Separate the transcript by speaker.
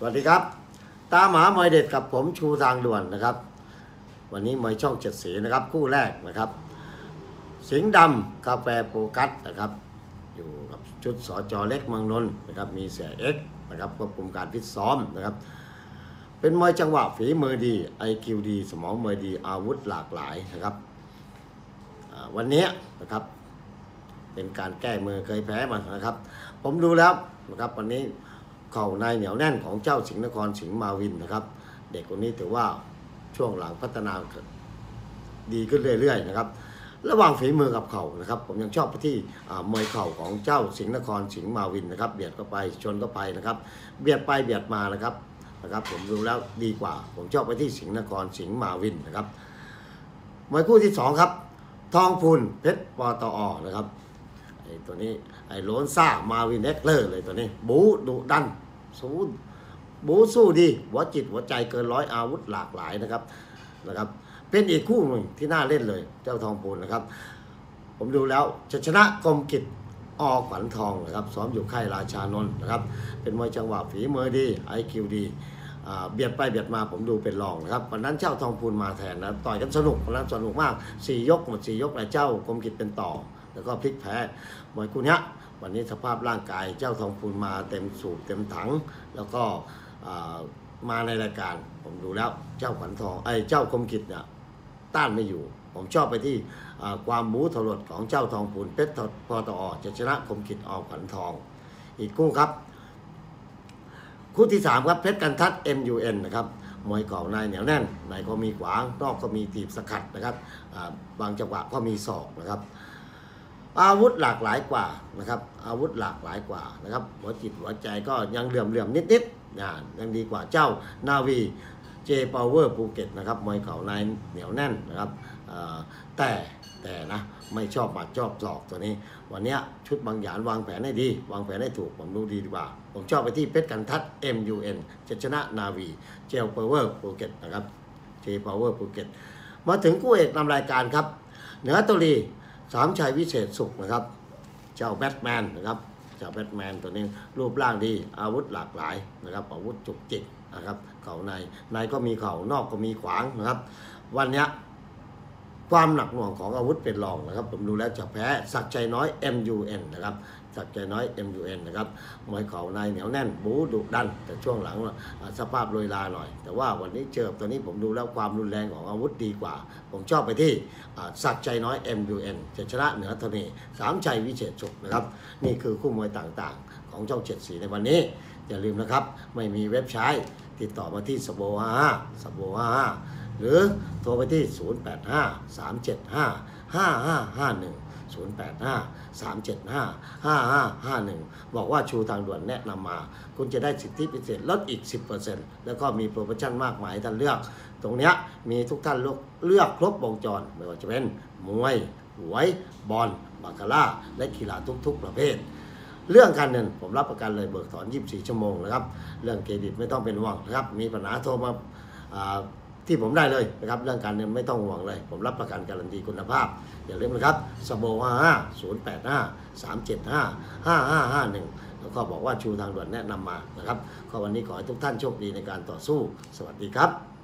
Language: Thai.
Speaker 1: สวัสดีครับ ตามหามวยเด็ดกับผมชูทางด่วนนะครับ วันนี้มวยช่องเจ็ดสีนะครับ คู่แรกนะครับ สิงห์ดำกาแฟโปกัสนะครับ อยู่กับชุดสอจอเล็กเมังนนท์นะครับมีเสียเอ็กนะครับควบคุมการฟิตซ้อมนะครับ เป็นมวยจังหวะฝีมือดี IQ ดีสมองมวยดีอาวุธหลากหลายนะครับวันนี้นะครับเป็นการแก้มือเคยแพ้มานะครับ ผมดูแล้วนะครับวันนี้ เข่าในเหนียวแน่นของเจ้าสิงห์นครสิงห์มาวินนะครับ เด็กคนนี้ถือว่าช่วงหลังพัฒนาดีขึ้นเรื่อยๆนะครับ ระหว่างฝีมือกับเข่านะครับ ผมยังชอบไปที่มวยเข่าของเจ้าสิงห์นครสิงห์มาวินนะครับ เบียดเข้าไปชนเข้าไปนะครับ เบียดไปเบียดมานะครับนะครับ ผมดูแล้วดีกว่า ผมชอบไปที่สิงห์นครสิงห์มาวินนะครับมวยคู่ที่สองครับทองพูนเพชรปตอนะครับไอ้ตัวนี้ไอ้โลนซ่ามาวินเอ็กเลอร์เลยตัวนี้ บูดุดัน สู้บูสู้ดี หัวจิตหัวใจเกินร้อยอาวุธหลากหลายนะครับนะครับ เป็นอีกคู่หนึ่งที่น่าเล่นเลยเจ้าทองปูนนะครับ ผมดูแล้วจะชนะกรมกิจอขวัญทองนะครับซ้อมอยู่ค่ายราชานนท์นะครับ เป็นมวยจังหวะฝีมือดีไอคิวดีเบียดไปเบียดมาผมดูเป็นรองนะครับวันนั้นเจ้าทองพูนมาแทนนะต่อยกันสนุกวันนั้นสนุกมากสี่ยกหมดสี่ยกเลยเจ้ากรมกิจเป็นต่อ แล้วก็พลิกแพ้มวยคู่นี้วันนี้สภาพร่างกายเจ้าทองพูนมาเต็มสูบเต็มถัง แล้วก็มาในรายการ ผมดูแล้วเจ้าขวัญทองไอ้เจ้ากรมกิจเนี่ยต้านไม่อยู่ ผมชอบไปที่ความบู๊ถลดของเจ้าทองพูนเพชรพอตอจะชนะกรมกิจอขวัญทอง อีกคู่ครับคู่ที่สามครับเพชรกันทัด MUN นะครับมวยเก่าในเหนียวแน่นในก็มีขวางนอกก็มีตีบสกัดนะครับบางจังหวะก็มีศอกนะครับ อาวุธหลากหลายกว่านะครับอาวุธหลากหลายกว่านะครับหัวจิตหัวใจก็ยังเหลื่อมเหลื่อมนิดนิดๆนะยังดีกว่าเจ้านาวีเจพาวเวอร์ภูเก็ตนะครับมวยเข่าในเหนียวแน่นนะครับแต่แต่นะไม่ชอบหมัดชอบศอกตัวนี้ วันนี้ชุดบางหยานวางแผนให้ดี วางแผนให้ถูกผมดูดีดีกว่า ผมชอบไปที่เพชรกันทัด MUN จะชนะนาวีเจลพาวเวอร์ภูเก็ตนะครับเจพาวเวอร์ภูเก็ตมาถึงคู่เอกนำรายการครับ เหนือตุลี สามชัยวิเศษสุขนะครับ เจ้าแบทแมนนะครับเจ้าแบทแมนตัวนี้รูปร่างดีอาวุธหลากหลายนะครับ อาวุธจุกจิกนะครับ เข่าในในก็มีเข่านอกก็มีขวางนะครับ วันนี้ ความหนักหน่วงของอาวุธเป็นรองนะครับ ผมดูแล้วจะแพ้สักใจน้อย MUN นะครับสักใจน้อย MUN นะครับมวยเข่าในเหนียวแน่นบูดุดัน แต่ช่วงหลังสภาพโรยลาหน่อย แต่ว่าวันนี้เจอตัวนี้ผมดูแล้วความรุนแรงของอาวุธดีกว่า ผมชอบไปที่สักใจน้อย MUN จะชนะเหนือทนีสามชัยวิเศษสุขนะครับ นี่คือคู่มวยต่างๆ ของช่องเจ็ดสีในวันนี้ อย่าลืมนะครับ ไม่มีเว็บใช้ติดต่อมาที่สโบห้าสโบห้า หรือโทรไปที่ 085 375 5551 085 375 5551 บอกว่าชูทางด่วนแนะนำมา คุณจะได้สิทธิพิเศษลดอีก 10%แล้วก็มีโปรโมชั่นมากมายท่านเลือก ตรงนี้มีทุกท่านเลือกครบวงจร ไม่ว่าจะเป็นมวยหวย บอลบาคาร่า และกีฬาทุกๆประเภท เรื่องการเงินผมรับประกันเลยเบิกถอน 24 ชั่วโมงนะครับ เรื่องเครดิตไม่ต้องเป็นห่วงนะครับ มีปัญหาโทรมา ที่ผมได้เลยนะครับเรื่องการเงินไม่ต้องห่วงเลย ผมรับประกันการันตีคุณภาพ อย่าลืมนะครับสโบ55 085 375 5551แล้วก็บอกว่าชูทางด่วนแนะนำมานะครับก็วันนี้ขอให้ทุกท่านโชคดีในการต่อสู้ สวัสดีครับ